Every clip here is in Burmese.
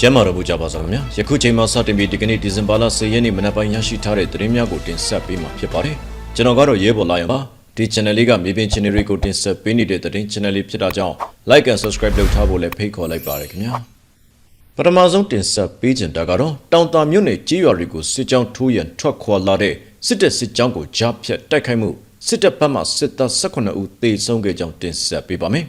ကျမ်းမာတော်မူကြပါစေခင်ဗျာယခုချိန်မှာစတင်ပြီးဒီကနေ့ဒီဇင်ဘာလ10ရက်နေ့မနက်ပိုင်းရရှိထားတဲ့သတင်းများကိုတင်ဆက်ပေးမှာဖြစ်ပါတယ်ကျွန်တော်ကတော့ရဲဘော်လာရပါဒီ channel လေးကမြေပြင် channel တွေကိုတင်ဆက်ပေးနေတဲ့သတင်း channel လေးဖြစ်တာကြောင့် like and subscribe လုပ်ထားဖို့လည်းဖိတ်ခေါ်လိုက်ပါရခင်ဗျာပထမဆုံးတင်ဆက်ပေးခြင်းတာကတော့တောင်တာမြို့နယ်ကြီးရွာတွေကိုစစ်ကြောင်းထိုးရန်ထွက်ခွာလာတဲ့စစ်တပ်စစ်ကြောင်းကိုကြားဖြတ်တိုက်ခိုက်မှုစစ်တပ်ဘက်မှစစ်သား18ဦးသေဆုံးခဲ့ကြောင်းတင်ဆက်ပေးပါမယ်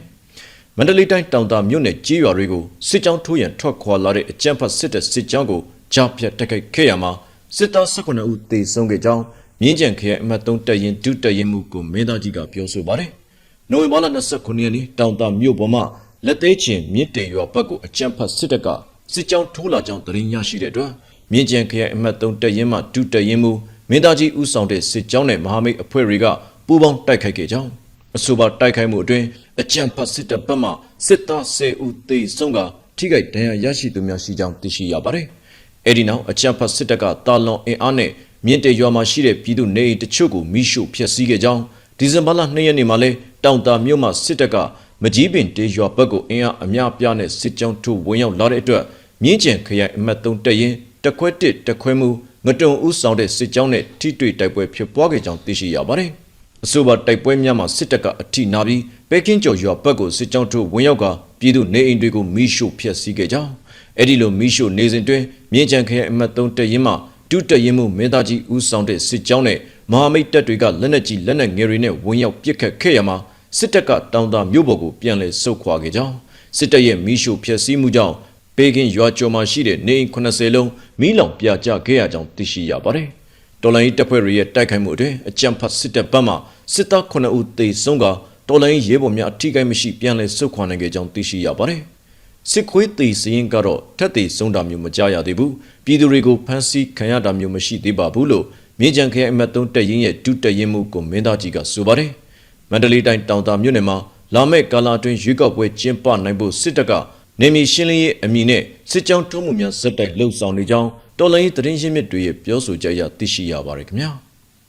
မန္တလေးတိုင်းတောင်တာမြို့နယ်ကြီးရွာတွေကိုစစ်ကြောင်းထိုးရန်ထွက်ခွာလာတဲ့အကြမ်းဖက်စစ်တပ်စစ်ကြောင်းကိုကြားဖြတ်တိုက်ခိုက်ခဲ့ရမှာစစ်သား18ဦးသေဆုံးခဲ့ကြောင်းမြင်းကြံခရိုင်အမှတ်3တပ်ရင်ဒုတပ်ရင်မှုကိုမင်းသားကြီးကပြောဆိုပါတယ်။နိုဝင်ဘာလ29ရက်နေ့တောင်တာမြို့ပေါ်မှာလက်သေးချင်မြစ်တေရွာဘက်ကိုအကြမ်းဖက်စစ်တပ်ကစစ်ကြောင်းထိုးလာကြောင်းသတင်းရရှိတဲ့အတွက်မြင်းကြံခရိုင်အမှတ်3တပ်ရင်မှဒုတပ်ရင်မှုမင်းသားကြီးဦးဆောင်တဲ့စစ်ကြောင်းနဲ့မဟာမိတ်အဖွဲ့တွေကပူးပေါင်းတိုက်ခိုက်ခဲ့ကြောင်း အဆိုပါတိုက်ခိုက်မှုအတွင်းအကြံဖတ်စစ်တပ်ဘက်မှစစ်သား10ဦးသေဆုံးကထိခိုက်ဒဏ်ရာရရှိသူများရှိကြောင်းသိရှိရပါတယ်။အဲဒီနောက်အကြံဖတ်စစ်တပ်ကတာလွန်အင်အားနဲ့မြင့်တေရွာမှာရှိတဲ့ပြည်သူနေအိမ်တချို့ကိုမိရှို့ဖျက်ဆီးခဲ့ကြောင်းဒီဇင်ဘာလ2ရက်နေ့မှာလဲတောင်တာမြို့မှာစစ်တပ်ကမကြီးပင်တေရွာဘက်ကိုအင်အားအများပြားနဲ့စစ်ကြောင်းထိုးဝင်ရောက်လာတဲ့အတွက်မြင်းကျန်ခရိုင်အမှတ်3တပ်ရင်တခွဲတစ်တခွဲမှုငတုံဦးဆောင်တဲ့စစ်ကြောင်းနဲ့ထိတွေ့တိုက်ပွဲဖြစ်ပွားခဲ့ကြောင်းသိရှိရပါတယ်။ အဆိုပါတိုက်ပွဲများမှာစစ်တပ်ကအထိနာပြီးပဲကင်းကျော်ရွာဘက်ကိုစစ်ကြောင်းထိုးဝင်ရောက်ကပြည်သူနေအိမ်တွေကိုမိရှို့ဖျက်ဆီးခဲ့ကြောင်းအဲ့ဒီလိုမိရှို့နေစဉ်တွင်မြင်းကြံခရိုင်အမှတ်3တပ်ရင်းမှဒုတပ်ရင်းမှုမင်းသားကြီးဦးဆောင်တဲ့စစ်ကြောင်းနဲ့မဟာမိတ်တပ်တွေကလက်နက်ကြီးလက်နက်ငယ်တွေနဲ့ဝင်ရောက်ပစ်ခတ်ခဲ့ရမှာစစ်တပ်ကတောင်တာမြို့ပေါ်ကိုပြန်လည်ဆုတ်ခွာခဲ့ကြောင်းစစ်တပ်ရဲ့မိရှို့ဖျက်ဆီးမှုကြောင့်ပေကင်းရွာကျော်မှာရှိတဲ့နေအိမ်80လုံးမိလောင်ပြာကျခဲ့ရကြောင်းသိရှိရပါတယ်။ တော်လိုင်းတပ်ဖွဲ့တွေရဲ့တိုက်ခိုက်မှုအတွင်းအကြမ်းဖက်စစ်တပ်ဘက်မှစစ်သား9ဦးသေဆုံးကတော်လိုင်းရဲဘော်များအထိကိမရှိပြန်လည်ဆုတ်ခွာနိုင်ခဲ့ကြောင်းသိရှိရပါတယ်။စစ်ခွေးသေစရင်ကတော့ထက်သေးဆုံးတာမျိုးမကြားရသေးဘူး။ပြည်သူတွေကိုဖမ်းဆီးခံရတာမျိုးမရှိသေးပါဘူးလို့မြေကြံခဲအမတ်သုံးတပ်ရင်းရဲ့ဒုတပ်ရင်းမှုကိုမင်းသားကြီးကဆိုပါတယ်။မန္တလေးတိုင်းတောင်တာမြို့နယ်မှာလာမယ့်ကာလာတွင်ရွေးကောက်ပွဲကျင်းပနိုင်ဖို့စစ်တပ်ကနေမီရှင်းလင်းရေးအမည်နဲ့စစ်ကြောင်းထုံးမှုများဇက်တိုက်လှုပ်ဆောင်နေကြောင်း တော်လိုင်းသတင်းရင်းမြစ်တွေရဲ့ပြောဆိုကြရသိရှိရပါတယ်ခင်ဗျာ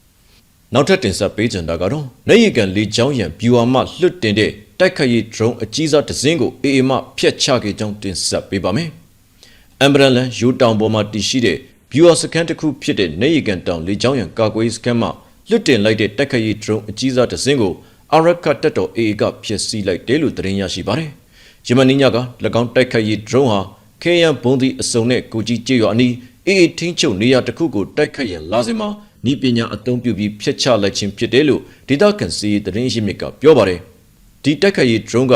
။နောက်ထပ်တင်ဆက်ပေးကြတာကတော့နေရီကန်လေချောင်းရံဗျူဟာမှလွတ်တင်တဲ့တိုက်ခိုက်ရေး drone အကြီးစားတစ်စင်းကိုအေအေမှဖျက်ချခဲ့ကြောင်းတင်ဆက်ပေးပါမယ်။ Amberland ယူတောင်ပေါ်မှာတည်ရှိတဲ့ viewer စကန်တစ်ခုဖြစ်တဲ့နေရီကန်တောင်လေချောင်းရံကာကွယ်စကန်မှာလွတ်တင်လိုက်တဲ့တိုက်ခိုက်ရေး drone အကြီးစားတစ်စင်းကိုအာရခတ်တက်တော်အေအေကဖျက်ဆီးလိုက်တယ်လို့သတင်းရရှိပါတယ်။ဂျမနီညာက၎င်းတိုက်ခိုက်ရေး drone ဟာ ခေယံဘုံဒီအစုံနဲ့ကိုကြီးကြေးရွာအနီးအေအေထင်းချုပ်နေရာတစ်ခုကိုတိုက်ခိုက်ရန်လာစင်မှာဤပညာအသုံးပြုပြီးဖျက်ချလိုက်ခြင်းဖြစ်တယ်လို့ဒေတာကန်စီသတင်းရင်းမြစ်ကပြောပါတယ်။ဒီတိုက်ခိုက်ရေး drone က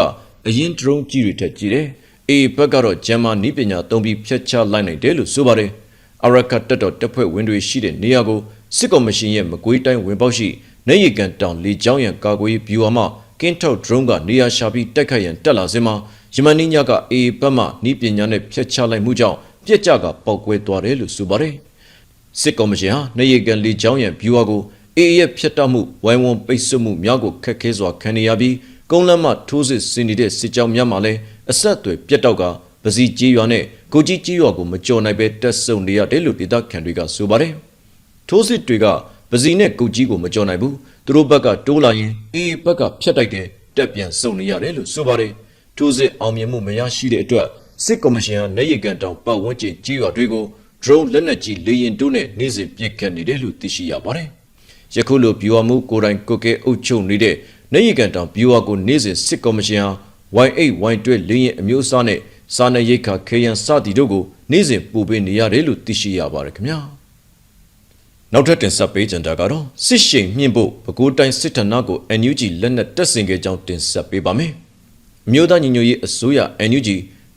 အရင် drone ကြီးတွေထက်ကြီးတယ်။အေဘက်ကတော့ဂျမန်ဤပညာသုံးပြီးဖျက်ချလိုက်နိုင်တယ်လို့ဆိုပါတယ်။အရကတက်တော်တပ်ဖွဲ့ဝင်တွေရှိတဲ့နေရာကိုစစ်ကော်မရှင်ရဲ့မကွေးတိုင်းဝင်ပေါက်ရှိနေရီကန်တောင်လေကြောင်းရန်ကာကွယ်ဗျူဟာမှကင်းထောက် drone ကနေရာရှာပြီးတိုက်ခိုက်ရန်တက်လာစင်မှာ ယမန်နီညကအေဘက်မှဤပညာနဲ့ဖျက်ချလိုက်မှုကြောင့်ပြက်ကြကပောက်ကွဲသွားတယ်လို့ဆိုပါတယ်။စစ်ကော်မရှင်ဟာနေရီကန်လေကြောင်းရန်ဗျူဟာကိုအေရဲ့ဖျက်တောက်မှုဝိုင်းဝန်းပိတ်ဆို့မှုများကိုခက်ခဲစွာခံနေရပြီးကုန်းလမ်းမှထိုးစစ်ဆင်နေတဲ့စစ်ကြောင်းများမှလည်းအဆက်အသွယ်ပြတ်တောက်ကပစီကြီးရွာနဲ့ကိုကြီးကြီးရွာကိုမကြော်နိုင်ပဲတက်ဆုံနေရတယ်လို့ဒေသခံတွေကဆိုပါတယ်။ထိုးစစ်တွေကပစီနဲ့ကုတ်ကြီးကိုမကြော်နိုင်ဘူးသူတို့ဘက်ကတိုးလာရင်အေးဘက်ကဖြတ်တိုက်တယ်တက်ပြန်စုံနေရတယ်လို့ဆိုပါတယ် ထိုးစစ်အောင်မြင်မှုမရရှိတဲ့အတွက်စစ်ကော်မရှင်ဟာနေရီကန်တောင်ပတ်ဝန်းကျင်ကြီးရွာတွေကို drone လက်နက်ကြီးလေယာဉ်တို့နဲ့နေ့စဉ်ပစ်ခတ်နေတယ်လို့သိရှိရပါတယ်ယခုလိုဗျူဟာမှုကိုယ်တိုင်ကိုကဲအုပ်ချုပ်နေတဲ့နေရီကန်တောင်ဗျူဟာကိုနေ့စဉ်စစ်ကော်မရှင်ဟာ Y8 Y12 လေယာဉ်အမျိုးအစားနဲ့စာနယ်ရိတ်ခါခေယံစသည်တို့ကိုနေ့စဉ်ပူပေးနေရတယ်လို့သိရှိရပါတယ်ခင်ဗျာနောက်ထပ်တင်ဆက်ပေးကြတာကတော့စစ်ရှိန်မြင့်ဖို့ပဲခူးတိုင်းစစ်ဌာနကို NUG လက်နက်တက်ဆင်ခဲ့ကြောင်းတင်ဆက်ပေးပါမယ်။ မြို့သားညီညွတ်ရေးအစိုးရ NUG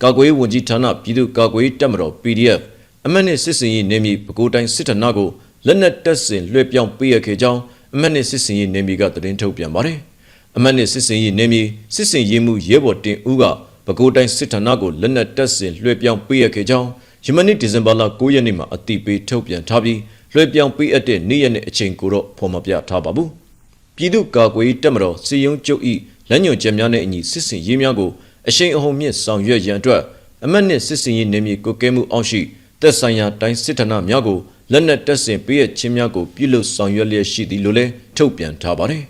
ကာကွယ်ရေးဝန်ကြီးဌာနပြည်သူ့ကာကွယ်ရေးတပ်မတော် PDF အမတ်နဲ့စစ်စင်ရေးနေမီပဲခူးတိုင်းစစ်ဌာနကိုလက်နက်တက်ဆင်လွှဲပြောင်းပေးရခဲ့ကြောင်းအမတ်နဲ့စစ်စင်ရေးနေမီကသတင်းထုတ်ပြန်ပါတယ်။အမတ်နဲ့စစ်စင်ရေးနေမီစစ်စင်ရေးမှုရဲဘော်တင်ဦးကပဲခူးတိုင်းစစ်ဌာနကိုလက်နက်တက်ဆင်လွှဲပြောင်းပေးရခဲ့ကြောင်းယမန်နေ့ဒီဇင်ဘာလ9ရက်နေ့မှာအတိပေးထုတ်ပြန်ထားပြီးလွှဲပြောင်းပေးအပ်တဲ့နေ့ရက်နဲ့အချိန်ကိုတော့ဖော်မပြထားပါဘူးပြည်သူ့ကာကွယ်ရေးတပ်မတော်စီယုံကျုပ်ဤ လက်ညွန်ချက်များနဲ့အညီစစ်စင်ရေးများကိုအရှိန်အဟုန်မြင့်ဆောင်ရွက်ရန်အတွက်အမတ်နှစ်စစ်စင်ရေးနေမြေကိုကဲမှုအောင်ရှိသက်ဆိုင်ရာတိုင်းစစ်ဌာနများကိုလက်နက်တပ်ဆင်ပေးရခြင်းများကိုပြုလုပ်ဆောင်ရွက်လျက်ရှိသည်လို့လည်းထုတ်ပြန်ထားပါတယ်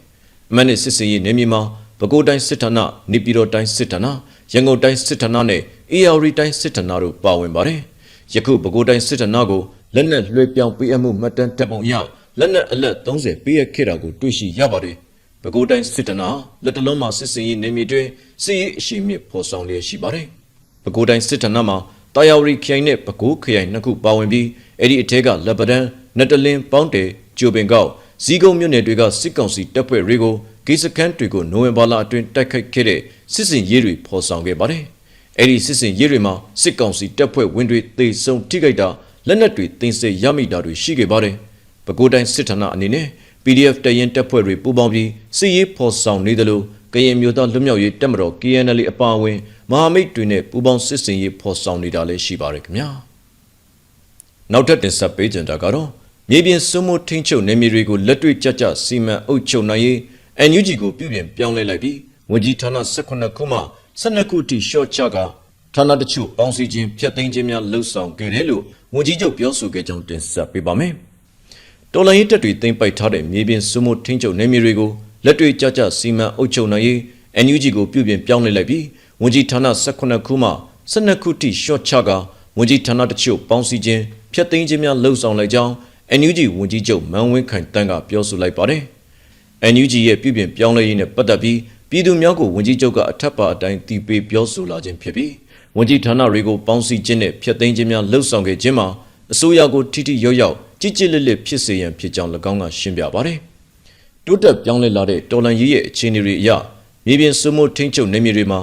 အမတ်နှစ်စစ်စင်ရေးနေမြေမှာပဲခူးတိုင်းစစ်ဌာနနေပြည်တော်တိုင်းစစ်ဌာနရရန်ကုန်တိုင်းစစ်ဌာနနဲ့ AR တိုင်းစစ်ဌာနတို့ပါဝင်ပါတယ်။ယခုပဲခူးတိုင်းစစ်ဌာနကိုလက်နက်လွှဲပြောင်းပေးအပ်မှုမှတ်တမ်းတပ်ပုံအရလက်နက်အလက်30ပေးအပ်ခဲ့တာကိုတွေ့ရှိရပါတယ်။ ပဲခူးတိုင်းစစ်ဌာနလက်တလုံးမှာစစ်စင်ရေးနေမြေတွင်စစ်ရေးအရှိန်မြင့်ဖော်ဆောင်လျက်ရှိပါတယ်။ပဲခူးတိုင်းစစ်ဌာနမှာတာယာဝရီခရိုင်နဲ့ပဲခူးခရိုင်နှစ်ခုပါဝင်ပြီးအဲ့ဒီအထက်ကလက်ပဒံနတလင်းပေါင်းတယ်ကျိုပင်ကောက်ဇီးကုန်းမြို့နယ်တွေကစစ်ကောင်စီတပ်ဖွဲ့တွေကိုဂိစခန်းတွေကိုနိုဝင်ဘာလအတွင်းတိုက်ခိုက်ခဲ့တဲ့စစ်စင်ရေးတွေဖော်ဆောင်ခဲ့ပါတယ်။အဲ့ဒီစစ်စင်ရေးတွေမှာစစ်ကောင်စီတပ်ဖွဲ့ဝင်တွေတေဆုံထိခိုက်တာလက်နက်တွေတင်ဆက်ရမိတာတွေရှိခဲ့ပါတယ်။ပဲခူးတိုင်းစစ်ဌာနအနေနဲ့ PDF တရင်တပ်ဖွဲ့တွေပူးပေါင်းပြီးစစ်ရေးဖော်ဆောင်နေတယ်လို့ကရင်မျိုးသားလွတ်မြောက်ရေးတပ်မတော် KNL အပါအဝင်မဟာမိတ်တွေနဲ့ပူးပေါင်းစစ်စင်ရေးဖော်ဆောင်နေတာလည်းရှိပါတယ်ခင်ဗျာ။နောက်ထပ်တင်ဆက်ပေးကြတာကတော့မြေပြင်စွမိုးထင်းချုပ်နေမြေတွေကိုလက်တွေ့ကြကြစီမံအုပ်ချုပ်နိုင်ရေး NUG ကိုပြုပြင်ပြောင်းလဲလိုက်ပြီးဝန်ကြီးဌာန18ခုမှ12ခုအထိရှော့ချကဌာနတချို့ပေါင်းစည်းခြင်းဖျက်သိမ်းခြင်းများလှုပ်ဆောင်ခဲ့တယ်လို့ဝန်ကြီးချုပ်ပြောဆိုခဲ့ကြောင်းတင်ဆက်ပေးပါမယ်။ တော်လိုင်းရေးတပ်တွေတင်ပိုက်ထားတဲ့မြေပြင်စွမိုးထင်းချုပ်နေမြေတွေကိုလက်တွေ့ကြကြစီမံအုပ်ချုပ်နိုင်ရေး NUG ကိုပြုပြင်ပြောင်းလဲလိုက်ပြီးဝန်ကြီးဌာန18ခုမှ12ခုထိရှော့ချကဝန်ကြီးဌာနတချို့ပေါင်းစည်းခြင်းဖျက်သိမ်းခြင်းများလှုပ်ဆောင်လိုက်ကြောင်း NUG ဝန်ကြီးချုပ်မန်ဝင်းခိုင်တန်းကပြောဆိုလိုက်ပါတယ်။ NUG ရဲ့ပြုပြင်ပြောင်းလဲရေးနဲ့ပတ်သက်ပြီးပြည်သူများကိုဝန်ကြီးချုပ်ကအထက်ပါအတိုင်းတီးပေးပြောဆိုလာခြင်းဖြစ်ပြီးဝန်ကြီးဌာနတွေကိုပေါင်းစည်းခြင်းနဲ့ဖျက်သိမ်းခြင်းများလှုပ်ဆောင်ခဲ့ခြင်းမှာအစိုးရကိုထိထိရောက်ရောက် ကြည်ကြည်လစ်လစ်ဖြစ်စေရန်ဖြစ်ကြောင်း၎င်းကရှင်းပြပါတယ်။တိုးတက်ပြောင်းလဲလာတဲ့တော်လန်ရေးရဲ့အခြေအနေတွေအရမြေပြင်စုမှုထိန်းချုပ်နေမြေတွေမှာ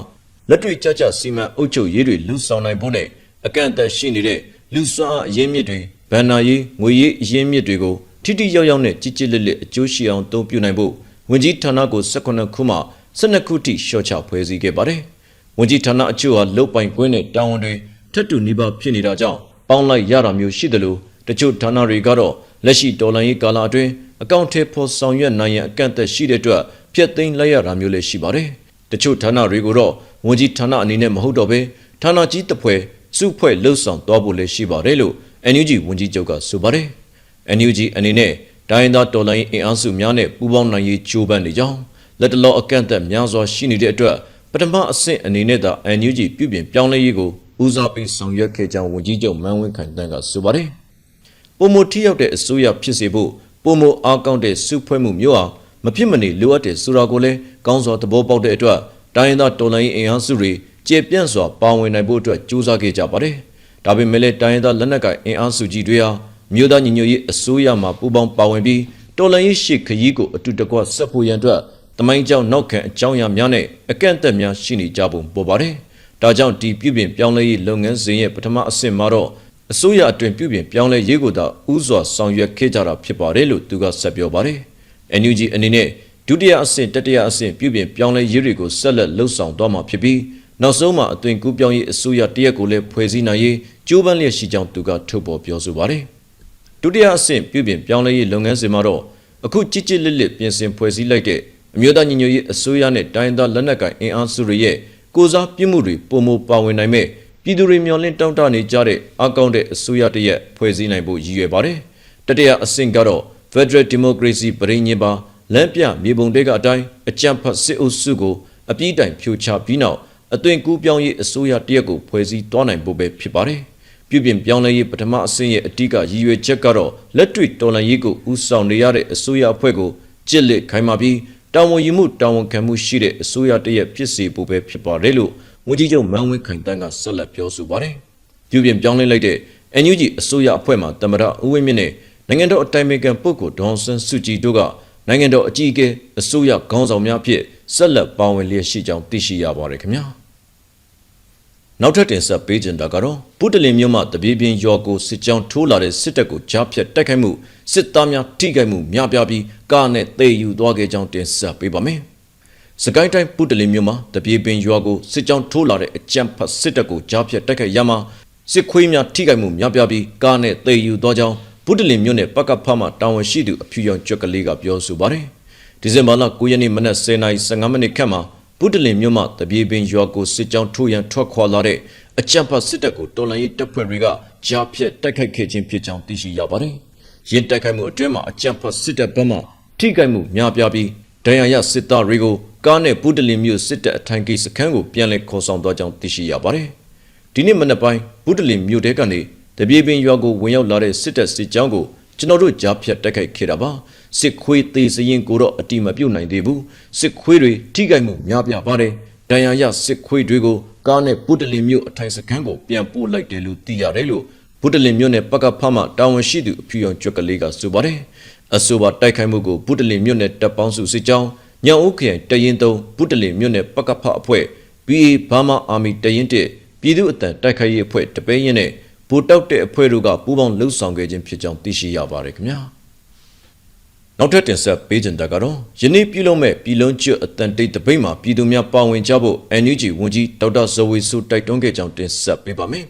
လက်တွေ့ကြကြစီမံအုပ်ချုပ်ရေးတွေလှုပ်ဆောင်နိုင်ဖို့နဲ့အကန့်အသတ်ရှိနေတဲ့လူစွမ်းအားအရင်းမြစ်တွေဗန်နာရေးငွေရေးအရင်းမြစ်တွေကိုထိထိရောက်ရောက်နဲ့ကြည်ကြည်လစ်လစ်အကျိုးရှိအောင်သုံးပြုနိုင်ဖို့ဝန်ကြီးဌာနကို18ခုမှ12ခုထိရှော့ချဖွဲ့စည်းခဲ့ပါတယ်။ဝန်ကြီးဌာနအချို့ဟာလုတ်ပိုင်ကွင်းနဲ့တာဝန်တွေထက်တူနေပါဖြစ်နေတာကြောင့်ပေါင်းလိုက်ရတာမျိုးရှိတယ်လို့ တချို့ဌာနတွေကတော့လက်ရှိဒေါ်လာရေးကာလအတွင်းအကောင့်ထဲပေါ်ဆောင်ရွက်နိုင်ရန်အကန့်အသတ်ရှိတဲ့အတွက်ဖျက်သိမ်းလိုက်ရတာမျိုးလည်းရှိပါတယ်။တချို့ဌာနတွေကိုတော့ဝန်ကြီးဌာနအနေနဲ့မဟုတ်တော့ဘဲဌာနကြီးတစ်ဖွဲ့စုဖွဲ့လှုပ်ဆောင်သွားဖို့လည်းရှိပါတယ်လို့ NUG ဝန်ကြီးချုပ်ကဆိုပါတယ်။ NUG အနေနဲ့တိုင်းသားတော်လိုင်းအင်အားစုများနဲ့ပူးပေါင်းနိုင်ရေးကြိုးပမ်းနေကြောင်းလက်တလောအကန့်အသတ်များစွာရှိနေတဲ့အတွက်ပထမအဆင့်အနေနဲ့သာ NUG ပြုပြင်ပြောင်းလဲရေးကိုဦးစားပေးဆောင်ရွက်ခဲ့ကြောင်းဝန်ကြီးချုပ်မန်ဝင်းခိုင်တန်းကဆိုပါတယ်။ ပုံမထိရောက်တဲ့အစိုးရဖြစ်စေဖို့ပုံမအားကောင်းတဲ့စုဖွဲ့မှုမျိုးဟာမဖြစ်မနေလိုအပ်တဲ့ဆိုတာကိုလည်းကောင်းစွာသဘောပေါက်တဲ့အတွက်တိုင်းသားတော်လိုင်းအင်အားစုတွေကျေပြန့်စွာပါဝင်နိုင်ဖို့အတွက်ကြိုးစားခဲ့ကြပါတယ်။ဒါပေမဲ့လည်းတိုင်းသားလက်နက်ကိုင်အင်အားစုကြီးတွေဟာမြို့သားညီညွတ်ရေးအစိုးရမှပူးပေါင်းပါဝင်ပြီးတော်လှန်ရေးရှေ့ခရီးကိုအတူတကွဆက်ဖို့ရန်အတွက်တမိုင်းကြောင့်နောက်ခံအကြောင်းအရာများနဲ့အကန့်အသတ်များရှိနေကြပုံပေါ်ပါတယ်။ဒါကြောင့်ဒီပြုပြင်ပြောင်းလဲရေးလုပ်ငန်းစဉ်ရဲ့ပထမအဆင့်မှာတော့ အစိုးရအတွင်ပြုပြင်ပြောင်းလဲရေးကိုသာဥစွာဆောင်ရွက်ခဲ့ကြတာဖြစ်ပါတယ်လို့သူကဆက်ပြောပါတယ်။ NUG အနေနဲ့ဒုတိယအဆင့်တတိယအဆင့်ပြုပြင်ပြောင်းလဲရေးတွေကိုဆက်လက်လှုပ်ဆောင်သွားမှာဖြစ်ပြီးနောက်ဆုံးမှာအသွင်ကူးပြောင်းရေးအစိုးရတရက်ကိုလည်းဖွဲ့စည်းနိုင်ရေးကြိုးပမ်းလျက်ရှိကြောင်းသူကထုတ်ပေါ်ပြောဆိုပါတယ်။ဒုတိယအဆင့်ပြုပြင်ပြောင်းလဲရေးလုပ်ငန်းစဉ်မှာတော့အခုကြစ်ကြစ်လစ်လစ်ပြင်ဆင်ဖွဲ့စည်းလိုက်တဲ့အမျိုးသားညီညွတ်ရေးအစိုးရနဲ့တိုင်းဒေသလက်နက်ကိုင်အင်အားစုတွေရဲ့ကိုစားပြုမှုတွေပုံမပါဝင်နိုင်မဲ့ ပြည်သူတွေမျှော်လင့်တောင်းတနေကြတဲ့အကောင့်တဲ့အစိုးရတရက်ဖွဲ့စည်းနိုင်ဖို့ရည်ရွယ်ပါတယ်။တတိယအဆင့်ကတော့ Federal Democracy ပြည်ညင်ပါလမ်းပြမြေပုံတွေကအတိုင်းအကြံဖတ်စစ်အုပ်စုကိုအပြည့်တိုင်ဖြိုချပြီးနောက်အသွင်ကူးပြောင်းရေးအစိုးရတရက်ကိုဖွဲ့စည်းသွားနိုင်ဖို့ပဲဖြစ်ပါတယ်။ပြုပြင်ပြောင်းလဲရေးပထမအဆင့်ရဲ့အတိကရည်ရွယ်ချက်ကတော့လက်တွေ့တော်လှန်ရေးကိုဦးဆောင်နေရတဲ့အစိုးရအဖွဲ့ကိုကြစ်လက်ခိုင်းပါပြီးတာဝန်ယူမှုတာဝန်ခံမှုရှိတဲ့အစိုးရတရက်ဖြစ်စေဖို့ပဲဖြစ်ပါတယ်လို့ ဝန်ကြီးချုပ်မန်ဝင်းခိုင်တန်းကဆက်လက်ပြောဆိုပါတယ်။ပြုပြင်ပြောင်းလဲလိုက်တဲ့ NUG အစိုးရအဖွဲ့မှတမရဦးဝင်းမြင့်နဲ့နိုင်ငံတော်အတိုင်ပင်ခံပုဂ္ဂိုလ်ဒေါန်ဆန်းစုကြည်တို့ကနိုင်ငံတော်အကြီးအကဲအစိုးရခေါင်းဆောင်များဖြစ်ဆက်လက်ပါဝင်လျက်ရှိကြောင်းသိရှိရပါတယ်ခင်ဗျာ။နောက်ထပ်တင်ဆက်ပေးကြတာကတော့ပုတလင်မြို့မှတပြေးပြင်းရော်ကိုစစ်ကြောင်းထိုးလာတဲ့စစ်တပ်ကိုကြားဖြတ်တိုက်ခိုက်မှုစစ်သားများထိခိုက်မှုများပြားပြီးကားနဲ့သေယူသွားခဲ့ကြောင်းတင်ဆက်ပေးပါမယ်။ စကိုင်းတိုင်းပုတလင်မြို့မှာတပြေးပြင်းရွာကိုစစ်ကြောင်းထိုးလာတဲ့အကြမ်းဖက်စစ်တပ်ကိုကြားဖြတ်တိုက်ခိုက်ရမှာစစ်ခွေးများထိခိုက်မှုများပြားပြီးကားနဲ့သေယူသွားကြောင်းပုတလင်မြို့နယ်ပကဖမှတာဝန်ရှိသူအဖြူရောင်ကြွက်ကလေးကပြောဆိုပါတယ်။ဒီဇင်ဘာလ9ရက်နေ့မနက်10:15မိနစ်ခန့်မှာဗုဒ္ဓလင်မြို့မှတပြေပင်ရွာကိုစစ်ကြောင်းထိုးရန်ထွက်ခွာလာတဲ့အကြံဖတ်စစ်တပ်ကိုတော်လှန်ရေးတပ်ဖွဲ့တွေကကြားဖြတ်တိုက်ခိုက်ခဲ့ခြင်းဖြစ်ကြောင်းသိရှိရပါတယ်။ရင်းတိုက်ခိုက်မှုအတွင်းမှာအကြံဖတ်စစ်တပ်ဘက်မှထိခိုက်မှုများပြားပြီးဒဏ်ရာရစစ်သားတွေကို ကားနဲ့ပူတလင်မြို့စစ်တပ်အထိုင်ကိစခန်းကိုပြန်လည်ခေါ်ဆောင်သွားကြောင်းသိရှိရပါတယ်။ဒီနေ့မနက်ပိုင်းပူတလင်မြို့တဲကနေတပြေပင်ရွာကိုဝင်ရောက်လာတဲ့စစ်တပ်စစ်ကြောင်းကိုကျွန်တော်တို့ကြားဖြတ်တိုက်ခိုက်ခဲ့တာပါ။စစ်ခွေးသေးစရင်ကိုတော့အတိမပြုတ်နိုင်သေးဘူး။စစ်ခွေးတွေထိခိုက်မှုများပြားပါတယ်။ဒဏ်ရာရစစ်ခွေးတွေကိုကားနဲ့ပူတလင်မြို့အထိုင်စခန်းကိုပြန်ပို့လိုက်တယ်လို့သိရတယ်လို့ပူတလင်မြို့နယ်ပကဖမှတာဝန်ရှိသူအဖြူအောင်ကျွက်ကလေးကဆိုပါတယ်။အဆိုပါတိုက်ခိုက်မှုကိုပူတလင်မြို့နယ်တပ်ပေါင်းစုစစ်ကြောင်း ညောင်ဦးခရိုင်တရင်သုံးပုတလင်မြို့နယ်ပကဖအဖွဲ့ BA ဘာမာအာမီတရင်တစ်ပြည်သူ့အတံတိုက်ခိုက်ရေးအဖွဲ့တပဲရင်နဲ့ဗိုလ်တောက်တဲ့အဖွဲ့တို့ကပူးပေါင်းလှုပ်ဆောင်ခဲ့ခြင်းဖြစ်ကြောင်းသိရှိရပါတယ်ခင်ဗျာနောက်ထပ်တင်ဆက်ပေးကြတာကတော့ယနေ့ပြုလုပ်မဲ့ပြည်လုံးကျွတ်အတန်တိတ်တပိတ်မှာပြည်သူများပါဝင်ကြဖို့ NUG ဝန်ကြီးဒေါက်တာဇော်ဝေစုတိုက်တွန်းခဲ့ကြောင်းတင်ဆက်ပေးပါမယ်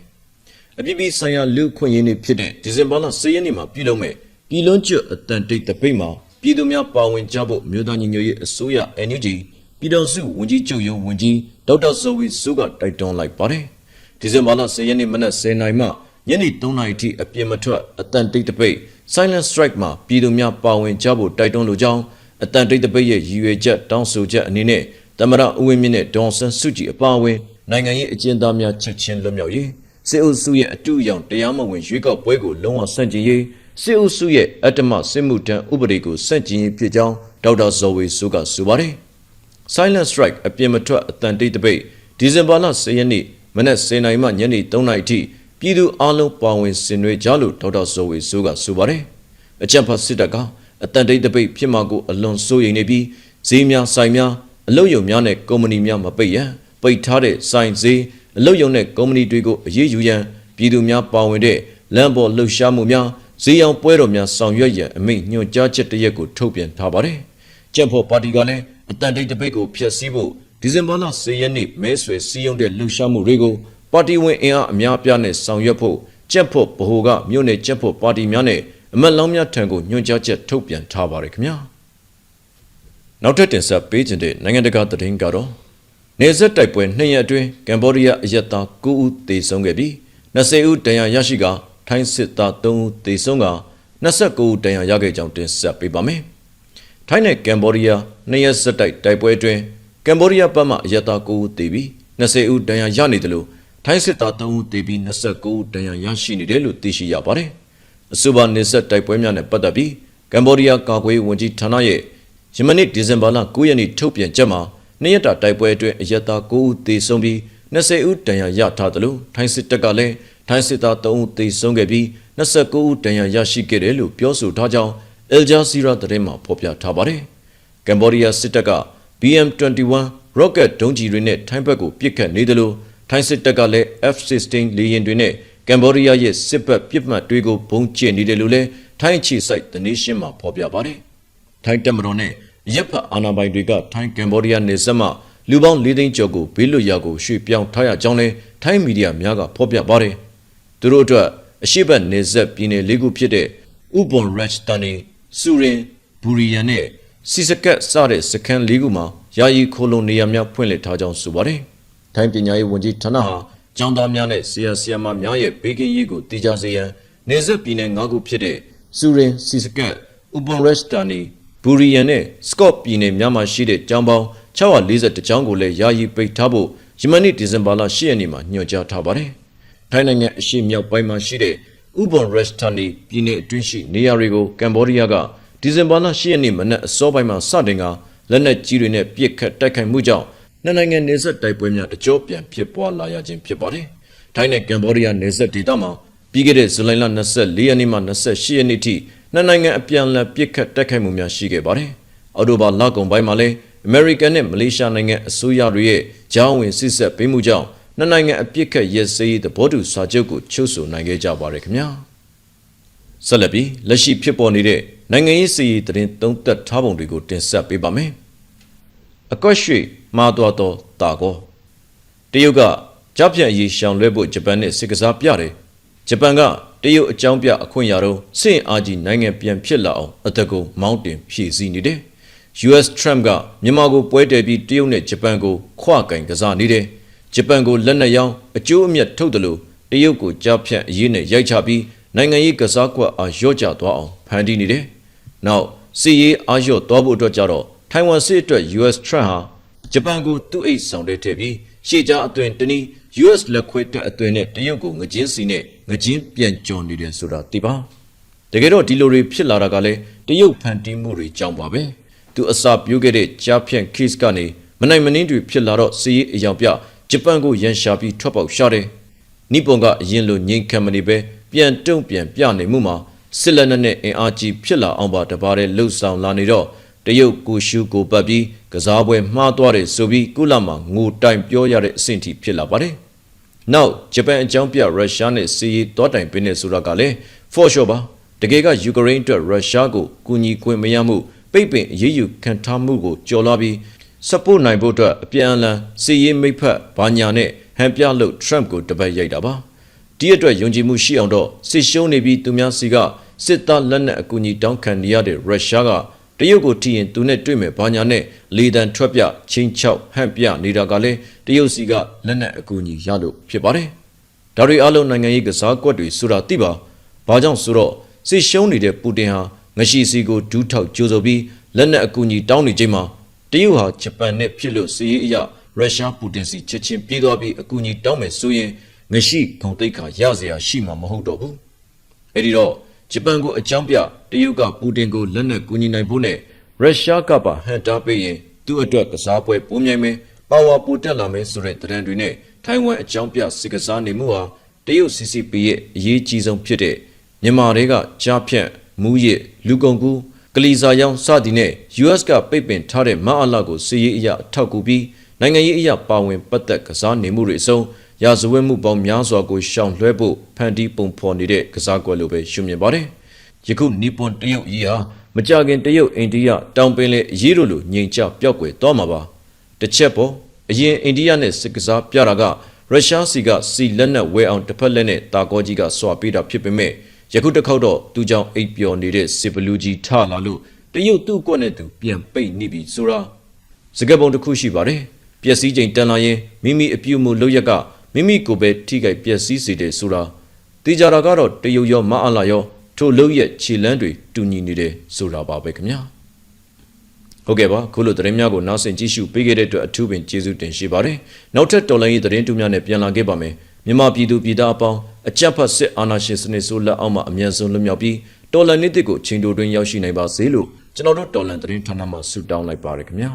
အပြည်ပြည်ဆိုင်ရာလူ့ခွင့်ရေးနေ့ဖြစ်တဲ့ဒီဇင်ဘာလ10ရက်နေ့မှာပြုလုပ်မဲ့ပြည်လုံးကျွတ်အတန်တိတ်တပိတ်မှာ ပြည်သူများပါဝင်ကြဖို့မြို့သားညီညွတ်ရေးအစိုးရ NUG ပြည်တော်စုဝန်ကြီးချုပ်ရုံးဝန်ကြီးဒေါက်တာဇော်ဝေစုကတိုက်တွန်းလိုက်ပါတယ်။ဒီဇင်ဘာလ10ရက်နေ့မနက်10:00နာရီမှညနေ3:00နာရီထိအပြင်းမထွက်အတန်တိတ်တပိတ် Silent Strike မှာပြည်သူများပါဝင်ကြဖို့တိုက်တွန်းလိုကြောင်းအတန်တိတ်တပိတ်ရဲ့ရည်ရွယ်ချက်တောင်းဆိုချက်အနေနဲ့တမရဦးဝင်းမြင့်နဲ့ဒေါန်ဆန်စုကြည်အပါအဝင်နိုင်ငံရေးအကျဉ်းသားများချက်ချင်းလွတ်မြောက်ရေးစစ်အုပ်စုရဲ့အတူအယောင်တရားမဝင်ရွေးကောက်ပွဲကိုလုံးဝဆန့်ကျင်ရေး စစ်အုပ်စုရဲ့အတ္တမစစ်မှုထမ်းဥပဒေကိုစန့်ကျင်ရေးဖြစ်ကြောင်းဒေါက်တာဇော်ဝေစုကဆိုပါတယ်။ Silent Strike အပြင်းမထွက်အတန်တိတ်တပိတ်ဒီဇင်ဘာလ10ရက်နေ့မနက်10:00နာရီမှညနေ3:00နာရီထိပြည်သူအလုံးပါဝင်ဆင်နွှဲကြလို့ဒေါက်တာဇော်ဝေစုကဆိုပါတယ်။အကြံဖတ်စစ်တပ်ကအတန်တိတ်တပိတ်ဖြစ်မှာကိုအလွန်စိုးရိမ်နေပြီးဈေးများဆိုင်များအလုတ်ယုံများနဲ့ကုမ္ပဏီများမပိတ်ရန်ပိတ်ထားတဲ့ဆိုင်ဈေးအလုတ်ယုံနဲ့ကုမ္ပဏီတွေကိုအရေးယူရန်ပြည်သူများပါဝင်တဲ့လမ်းပေါ်လှုပ်ရှားမှုများ ဈေးရောင်ပွဲတော်များဆောင်ရွက်ရန်အမိန့်ညွှန်ကြားချက်တရက်ကိုထုတ်ပြန်ထားပါတယ်။ကျက်ဖို့ပါတီကလည်းအတန်တိတ်တပိတ်ကိုဖျက်ဆီးဖို့ဒီဇင်ဘာလ10ရက်နေ့မဲဆွယ်စည်းရုံးတဲ့လှုပ်ရှားမှုတွေကိုပါတီဝင်အင်အားအများအပြားနဲ့ဆောင်ရွက်ဖို့ကျက်ဖို့ဗဟိုကမြို့နယ်ကျက်ဖို့ပါတီများနဲ့အမတ်လောင်းများထံကိုညွှန်ကြားချက်ထုတ်ပြန်ထားပါတယ်ခင်ဗျာ။နောက်ထပ်တင်ဆက်ပေးခြင်းတဲ့နိုင်ငံတကာသတင်းကတော့နေဆက်တိုက်ပွဲနှစ်ရက်အတွင်းကမ်ဘောဒီးယားအရက်သား9ဦးသေဆုံးခဲ့ပြီး20ဦးဒဏ်ရာရရှိကာ ထိုင်းစစ်သား3ဦးသေဆုံးက29ဦးဒဏ်ရာရခဲ့ကြောင်းတင်ဆက်ပေးပါမယ်။ထိုင်းနဲ့ကမ်ဘောဒီးယားနှစ်ရက်ဆက်တိုက်တိုက်ပွဲအတွင်းကမ်ဘောဒီးယားဘက်မှအရက်သား9ဦးသေပြီး20ဦးဒဏ်ရာရနေတယ်လို့ထိုင်းစစ်သား3ဦးသေပြီး29ဦးဒဏ်ရာရရှိနေတယ်လို့သိရှိရပါတယ်။အဆိုပါနေဆက်တိုက်ပွဲများနဲ့ပတ်သက်ပြီးကမ်ဘောဒီးယားကာကွယ်ဝန်ကြီးဌာနရဲ့ယမနေ့ဒီဇင်ဘာလ9ရက်နေ့ထုတ်ပြန်ချက်မှာနှစ်ရက်တာတိုက်ပွဲအတွင်းအရက်သား9ဦးသေဆုံးပြီး20ဦးဒဏ်ရာရထားတယ်လို့ထိုင်းစစ်တပ်ကလည်း ထိုင်းစစ်သား3ဦးသေဆုံးခဲ့ပြီး29ဦးဒဏ်ရာရရှိခဲ့တယ်လို့ပြောဆိုထားကြောင်းအယ်ဂျာဇီရာသတင်းမှာဖော်ပြထားပါတယ်။ကမ်ဘောဒီးယားစစ်တပ်က BM21 rocket ဒုံးကျည်တွေနဲ့ထိုင်းဘက်ကိုပစ်ခတ်နေတယ်လို့ထိုင်းစစ်တပ်ကလည်း F-16 လေယာဉ်တွေနဲ့ကမ်ဘောဒီးယားရဲ့စစ်ဘက်ပစ်မှတ်တွေကိုဘုံကျဲနေတယ်လို့လည်းထိုင်းချီစိုက် The Nation မှာဖော်ပြပါတယ်။ထိုင်းတပ်မတော်နဲ့ရပ်ဖက်အာဏာပိုင်တွေကထိုင်းကမ်ဘောဒီးယားနယ်စပ်မှာလူပေါင်း၄သိန်းကျော်ကိုဘေးလွတ်ရာကိုရွှေ့ပြောင်းထားရကြောင်းလည်းထိုင်းမီဒီယာများကဖော်ပြပါတယ်။ သူတို့အတွက်အရှိတ်နယ်စပ်ပြည်နယ်လေးခုဖြစ်တဲ့ဥပွန်ရက်တန်နီစူရင်ဘူရီယန်နဲ့စီစကတ်စတဲ့စခန်းလေးခုမှာယာယီခိုလုံနေရာများဖွင့်လှစ်ထားကြောင်းဆိုပါတယ်။ထိုင်းပညာရေးဝန်ကြီးဌာနဟာကျောင်းသားများနဲ့ဆရာဆရာမများရဲ့ဘေးကင်းရေးကိုတည်ကြစေရန်နေဆက်ပြည်နယ်၅ခုဖြစ်တဲ့စူရင်စီစကတ်ဥပွန်ရက်တန်နီဘူရီယန်နဲ့စကော့ပြည်နယ်များမှာရှိတဲ့ကျောင်းပေါင်း640ကျောင်းကိုလည်းယာယီပိတ်ထားဖို့ယမန်နေ့ဒီဇင်ဘာလ10ရက်နေ့မှာညွှန်ကြားထားပါတယ်။ ထိုင်းနိုင်ငံအရှေ့မြောက်ပိုင်းမှာရှိတဲ့ဥပွန်ရက်တန်နီပြည်နယ်အတွင်းရှိနေရာတွေကိုကမ်ဘောဒီးယားကဒီဇင်ဘာလ10ရက်နေ့မနက်အစောပိုင်းမှာစတင်ကလက်နက်ကြီးတွေနဲ့ပစ်ခတ်တိုက်ခိုက်မှုကြောင့်နှစ်နိုင်ငံနေဆက်တိုက်ပွဲများတကြောပြန်ဖြစ်ပွားလာရခြင်းဖြစ်ပါတယ်။ထိုင်းနဲ့ကမ်ဘောဒီးယားနေဆက်ဒေသမှာပြီးခဲ့တဲ့ဇူလိုင်လ24ရက်နေ့မှ28ရက်နေ့ထိနှစ်နိုင်ငံအပြန်အလှန်ပစ်ခတ်တိုက်ခိုက်မှုများရှိခဲ့ပါတယ်။အော်တိုဘာလကုန်ပိုင်းမှာလည်းအမေရိကန်နဲ့မလေးရှားနိုင်ငံအစိုးရတွေရဲ့ကြောင်းဝင်စစ်ဆက်ပေးမှုကြောင့် နှစ်နိုင်ငံအပြစ်ခတ်ရဲစည်းသဘောတူစာချုပ်ကိုချုပ်ဆိုနိုင်ခဲ့ကြပါတယ်ခင်ဗျာ။ဆက်လက်ပြီးလက်ရှိဖြစ်ပေါ်နေတဲ့နိုင်ငံရေးစီရေးသတင်းသုံးသပ်ထားပုံတွေကိုတင်ဆက်ပေးပါမယ်။အကွက်ရွှေမှားသွားသောတာကောတရုတ်ကကြောက်ပြန့်ရေးရှောင်လွှဲဖို့ဂျပန်နဲ့စစ်ကစားပြတယ်။ဂျပန်ကတရုတ်အကြောင်းပြအခွင့်အရေးတော့စင့်အားကြီးနိုင်ငံပြန်ဖြစ်လာအောင်အသက်ကိုမောင်းတင်ဖြည့်ဆည်းနေတယ်။ US Trump ကမြန်မာကိုပွဲတယ်ပြီးတရုတ်နဲ့ဂျပန်ကိုခွကင်ကစားနေတယ်။ ဂျပန်ကိုလက်နက်ရောင်းအကျိုးအမြတ်ထုတ်တယ်လို့တရုတ်ကိုကြားဖြတ်အရေးနဲ့ရိုက်ချပြီးနိုင်ငံရေးကစားကွက်အားရော့ကျသွားအောင်ဖန်တီးနေတယ်။နောက်စီရေးအားရော့သွားဖို့အတွက်ကြတော့ထိုင်ဝမ်စစ်အတွက် US Trump ဟာဂျပန်ကိုသူ့အိတ်ဆောင်တဲ့ထည့်ပြီးရှေ့ကြားအသွင်တနည်း US လက်ခွဲတက်အသွင်နဲ့တရုတ်ကိုငကြင်းစီနဲ့ငကြင်းပြန်ကြော်နေတယ်ဆိုတာသိပါတကယ်တော့ဒီလိုတွေဖြစ်လာတာကလည်းတရုတ်ဖန်တီးမှုတွေကြောင့်ပါပဲသူအစာပြိုးခဲ့တဲ့ကြားဖြန့် case ကနေမနိုင်မနှင်းတွေဖြစ်လာတော့စီးရေးအယောင်ပြ ဂျပန်ကိုရန်ရှာပြီးထွက်ပေါက်ရှာတယ်နိပွန်ကအရင်လိုငိမ့်ခံမနေပဲပြန်တုံ့ပြန်ပြနေမှုမှာစစ်လက်နက်နဲ့အင်အားကြီးဖြစ်လာအောင်ပါတပါးတဲ့လှုပ်ဆောင်လာနေတော့တရုတ်ကိုရှုကိုပတ်ပြီးကစားပွဲမှားသွားတယ်ဆိုပြီးကုလမှာငိုတိုင်ပြောရတဲ့အဆင့်ထိဖြစ်လာပါတယ်။နောက်ဂျပန်အကြောင်းပြရုရှားနဲ့စီးရီးတောတိုင်ပင်းနေဆိုတာကလည်း for sure ပါတကယ်ကယူကရိန်းအတွက်ရုရှားကိုကူညီခွင့်မရမှုပိတ်ပင်အရေးယူခံထားမှုကိုကြော်လွှားပြီး support နိုင်ဖို့အတွက်အပြန်အလှန်စီးရီးမိတ်ဖက်ဘာညာနဲ့ဟန်ပြလို့ Trump ကိုတပတ်ရိုက်တာပါ။ဒီအတွက်ယုံကြည်မှုရှိအောင်တော့စစ်ရှုံးနေပြီးသူများစီကစစ်သားလက်နက်အကူအညီတောင်းခံနေရတဲ့ရုရှားကတရုတ်ကိုထိရင်သူနဲ့တွေ့မယ်ဘာညာနဲ့လေတံထွက်ပြချင်းချောက်ဟန့်ပြနေတာကလည်းတရုတ်စီကလက်နက်အကူအညီရလို့ဖြစ်ပါတယ်။ဒါတွေအလုံးနိုင်ငံရေးကစားကွက်တွေဆိုတာသိပါ။ဘာကြောင့်ဆိုတော့စစ်ရှုံးနေတဲ့ပူတင်ဟာငရှိစီကိုဒူးထောက်ကြိုးဆိုပြီးလက်နက်အကူအညီတောင်းနေချိန်မှာ တရုတ်ဟာဂျပန်နဲ့ဖြစ်လို့စီးအရရုရှားပူတင်စီချက်ချင်းပြေးသွားပြီးအကူအညီတောင်းမယ်ဆိုရင်ငရှိဂုံတိတ်ခါရစရာရှိမှာမဟုတ်တော့ဘူးအဲ့ဒီတော့ဂျပန်ကိုအကြောင်းပြတရုတ်ကပူတင်ကိုလက်နက်ကူညီနိုင်ဖို့နဲ့ရုရှားကပါဟန်တာပေးရင်သူ့အတွက်ကစားပွဲပုံမြိုင်မယ်ပါဝါပိုတက်လာမယ်ဆိုတဲ့တရံတွေနဲ့ထိုင်ဝမ်အကြောင်းပြစစ်ကစားနေမှုဟာတရုတ် CCP ရဲ့အရေးကြီးဆုံးဖြစ်တဲ့မြန်မာတွေကကြားဖြန့်မူးယစ်လူကုန်ကူး ကလီစာရောင်းစသည်နဲ့ US ကပိတ်ပင်ထားတဲ့မအလာကိုစီးရေးအရာအထောက်ကူပြီးနိုင်ငံရေးအရာပါဝင်ပတ်သက်ကစားနေမှုတွေအစုံရာဇဝတ်မှုပေါင်းများစွာကိုရှောင်လွှဲဖို့ဖန်တီးပုံဖော်နေတဲ့ကစားကွက်လိုပဲရှုမြင်ပါတယ်။ယခုနီပွန်တရုတ်ကြီးဟာမကြခင်တရုတ်အိန္ဒိယတောင်ပင်လေအရေးလိုလိုငြိမ်ချပျောက်ကွယ်သွားမှာပါ။တစ်ချက်ပေါ့အရင်အိန္ဒိယနဲ့စစ်ကစားပြတာကရုရှားစီကစီလက်နက်ဝဲအောင်တစ်ဖက်လက်နဲ့တာကောကြီးကစွာပေးတာဖြစ်ပေမဲ့ ယခုတစ်ခေါက်တော့သူကြောင့်အိပ်ပျော်နေတဲ့စစ်ဘလူးကြီးထလာလို့တရုတ်သူ့ကွက်နဲ့သူပြန်ပိတ်နေပြီဆိုတာစကပုံတစ်ခုရှိပါတယ်။ပျက်စီးချိန်တန်လာရင်မိမိအပြုတ်မှုလုပ်ရက်ကမိမိကိုယ်ပဲထိခိုက်ပျက်စီးစေတယ်ဆိုတာတေချာတာကတော့တရုတ်ရောမအလာရောထိုလုံရဲ့ခြေလန်းတွေတူညီနေတယ်ဆိုတာပါပဲခင်ဗျာဟုတ်ကဲ့ပါခုလိုသတင်းများကိုနောက်ဆင်ကြည့်ရှုပေးခဲ့တဲ့အတွက်အထူးပင်ကျေးဇူးတင်ရှိပါတယ်နောက်ထပ်တော်လိုင်းရေးသတင်းတူများနဲ့ပြန်လာခဲ့ပါမယ်မြန်မာပြည်သူပြည်သားအပေါင်း အကြက်ဖတ်စစ်အာဏာရှင်စနစ်ဆိုးလက်အောက်မှာအမြန်ဆုံးလွတ်မြောက်ပြီးတော်လန်နေ့တစ်ကိုချိန်တိုတွင်ရောက်ရှိနိုင်ပါစေလို့ကျွန်တော်တို့တော်လန်သတင်းဌာနမှဆုတောင်းလိုက်ပါရခင်ဗျာ